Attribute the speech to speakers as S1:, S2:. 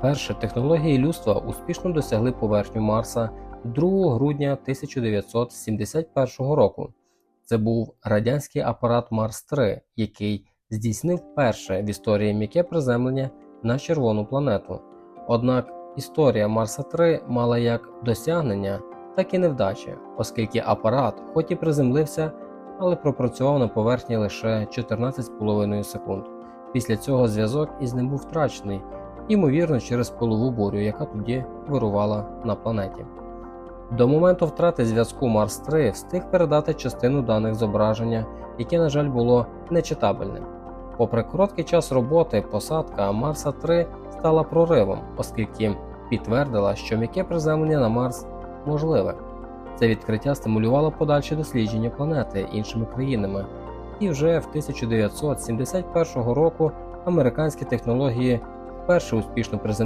S1: Перше технології людства успішно досягли поверхню Марса 2 грудня 1971 року. Це був радянський апарат Марс-3, який здійснив перше в історії м'яке приземлення на червону планету. Однак історія Марса 3 мала як досягнення, так і невдачі, оскільки апарат, хоч і приземлився, але пропрацював на поверхні лише 14,5 секунд. Після цього зв'язок із ним був втрачений, ймовірно, через пилову бурю, яка тоді вирувала на планеті. До моменту втрати зв'язку Марс 3 встиг передати частину даних зображення, яке, на жаль, було нечитабельним. Попри короткий час роботи, посадка Марса 3 стала проривом, оскільки підтвердила, що м'яке приземлення на Марс можливе. Це відкриття стимулювало подальші дослідження планети іншими країнами, і вже в 1971 року американські технології вперше успішно приземлили